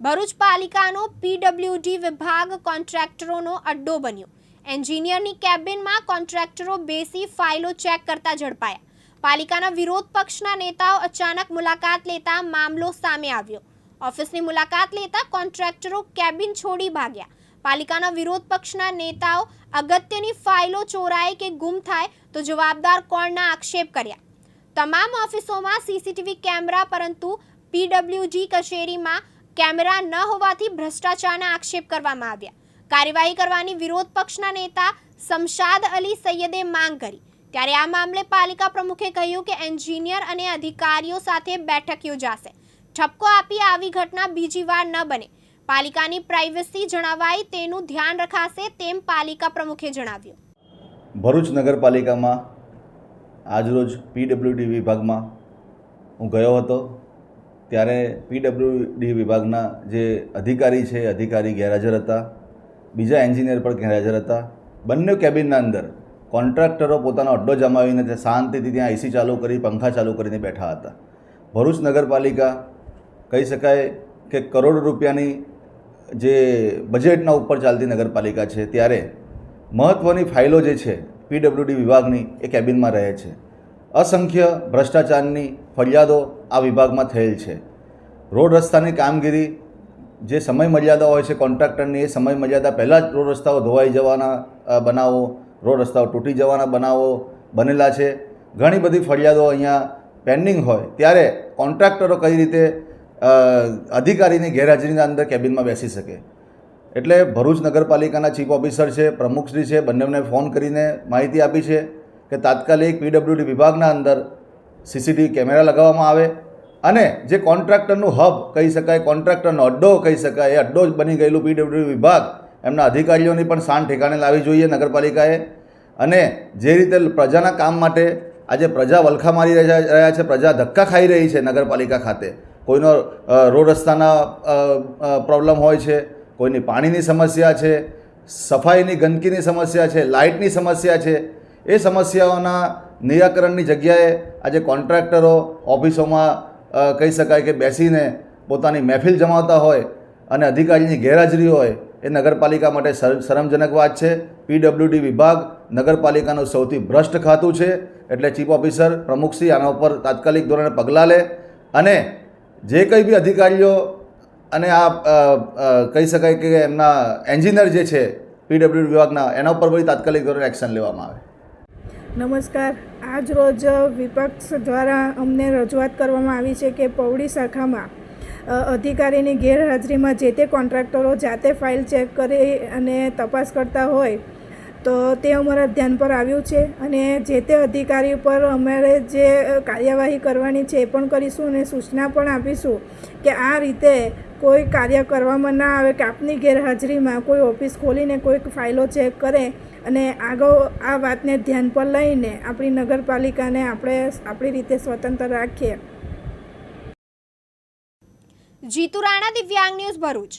Bharuch પાલિકાનો PWD વિભાગ કોન્ટ્રાક્ટરોનો અડ્ડો બન્યો. એન્જિનિયરની કેબિનમાં કોન્ટ્રાક્ટરો બેસી ફાઇલો ચેક કરતા ઝડપાયા. પાલિકાના વિરોધ પક્ષના નેતાઓ અચાનક મુલાકાત લેતા મામલો સામે આવ્યો. ઓફિસની મુલાકાત લેતા કોન્ટ્રાક્ટરો કેબિન છોડી ભાગ્યા. પાલિકાના વિરોધ પક્ષના નેતાઓ અગત્યની ફાઇલો ચોરાય કે ગુમ થાય તો જવાબદાર કોણના આક્ષેપ કર્યા. તમામ ઓફિસોમાં સીસીટીવી કેમેરા, પરંતુ પીડબ્લ્યુજી કચેરીમાં કેમેરા ન હોવાથી ભ્રષ્ટાચારના આક્ષેપ કરવામાં આવ્યા. કાર્યવાહી કરવાની વિરોધ પક્ષના નેતા શમશાદ અલી સૈયદે માંગ કરી. ત્યારે આ મામલે પાલિકા પ્રમુખે કહ્યું કે એન્જિનિયર અને અધિકારીઓ સાથે બેઠક યોજાશે. ઠપકો આપી આવી ઘટના બીજી વાર ન બને. પાલિકાની પ્રાઇવસી જણાવાય તેનું ધ્યાન રખાશે તેમ પાલિકા પ્રમુખે જણાવ્યું. ભરૂચ નગરપાલિકામાં આજરોજ પીડબ્લ્યુડી વિભાગમાં હું ગયો હતો. ત્યારે પીડબ્લ્યુડી વિભાગના જે અધિકારી છે, અધિકારી ગેરહાજર હતા. બીજા એન્જિનિયર પણ ગેરહાજર હતા. બંને કેબિનના અંદર કોન્ટ્રાક્ટરો પોતાનો અડ્ડો જમાવીને તે શાંતિથી ત્યાં એસી ચાલુ કરી, પંખા ચાલુ કરીને બેઠા હતા. ભરૂચ નગરપાલિકા કહી શકાય કે કરોડ રૂપિયાની જે બજેટના ઉપર ચાલતી નગરપાલિકા છે, ત્યારે મહત્ત્વની ફાઇલો જે છે પીડબ્લ્યુડી વિભાગની એ કેબિનમાં રહે છે. અસંખ્ય ભ્રષ્ટાચારની ફરિયાદો આ વિભાગમાં થયેલ છે. રોડ રસ્તાની કામગીરી જે સમય મર્યાદા હોય છે કોન્ટ્રાક્ટરની, એ સમય મર્યાદા પહેલાં જ રોડ રસ્તાઓ ધોવાઈ જવાના બનાવો, રોડ રસ્તાઓ તૂટી જવાના બનાવો બનેલા છે. ઘણી બધી ફરિયાદો અહીંયા પેન્ડિંગ હોય. ત્યારે કોન્ટ્રાક્ટરો કઈ રીતે અધિકારીની ગેરહાજરીના અંદર કેબિનમાં બેસી શકે? એટલે ભરૂચ નગરપાલિકાના ચીફ ઓફિસર છે, પ્રમુખશ્રી છે, બંનેને ફોન કરીને માહિતી આપી છે કે તાત્કાલિક પીડબ્લ્યુડી વિભાગના અંદર સીસીટીવી કેમેરા લગાવવામાં આવે અને જે કોન્ટ્રાક્ટરનું હબ કહી શકાય, કોન્ટ્રાક્ટરનો અડ્ડો કહી શકાય, એ અડ્ડો જ બની ગયેલું પીડબ્લ્યુ વિભાગ એમના અધિકારીઓની પણ શાન ઠેકાણે લાવવી જોઈએ નગરપાલિકાએ. અને જે રીતે પ્રજાના કામ માટે આજે પ્રજા વલખા મારી રહ્યા છે પ્રજા ધક્કા ખાઈ રહી છે નગરપાલિકા ખાતે. કોઈનો રોડ રસ્તાના પ્રોબ્લેમ હોય છે, કોઈની પાણીની સમસ્યા છે, સફાઈની ગંદકીની સમસ્યા છે લાઇટની સમસ્યા છે, એ સમસ્યાઓના નિરાકરણની જગ્યાએ આજે કોન્ટ્રાક્ટરો ઓફિસોમાં કહી શકાય કે બેસીને પોતાની મહેફિલ જમાવતા હોય અને અધિકારીની ગેરહાજરી હોય, એ નગરપાલિકા માટે શર- શરમજનક વાત છે. પીડબ્લ્યુડી વિભાગ નગરપાલિકાનું સૌથી ભ્રષ્ટ ખાતું છે, એટલે ચીફ ઓફિસર પ્રમુખશ્રી આના ઉપર તાત્કાલિક ધોરણે પગલાં લે અને જે કંઈ બી અધિકારીઓ અને આ કહી શકાય કે એમના એન્જિનિયર જે છે, પીડબ્લ્યુડી વિભાગના, એના ઉપર બધી તાત્કાલિક ધોરણે એક્શન લેવામાં આવે. નમસ્કાર. આજ રોજ વિપક્ષ દ્વારા અમને રજૂઆત કરવામાં આવી છે કે પૌડી શાખામાં અધિકારીની ગેરહાજરીમાં જે તે કોન્ટ્રાક્ટરો જાતે ફાઇલ ચેક કરી અને તપાસ કરતા હોય, તો તે અમારા ધ્યાન પર આવ્યું છે અને જે તે અધિકારી પર અમારે જે કાર્યવાહી કરવાની છે એ પણ કરીશું અને સૂચના પણ આપીશું કે આ રીતે કોઈ કાર્ય કરવામાં ના આવે, કે આપની ગેરહાજરીમાં કોઈ ઓફિસ ખોલીને કોઈક ફાઇલો ચેક કરે અને આગળ આ વાતને ધ્યાન પર લઈને આપણી નગરપાલિકાને આપણે આપણી રીતે સ્વતંત્ર રાખીએ. જીતુ રાણા, દિવ્યાંગ ન્યૂઝ ભરૂચ.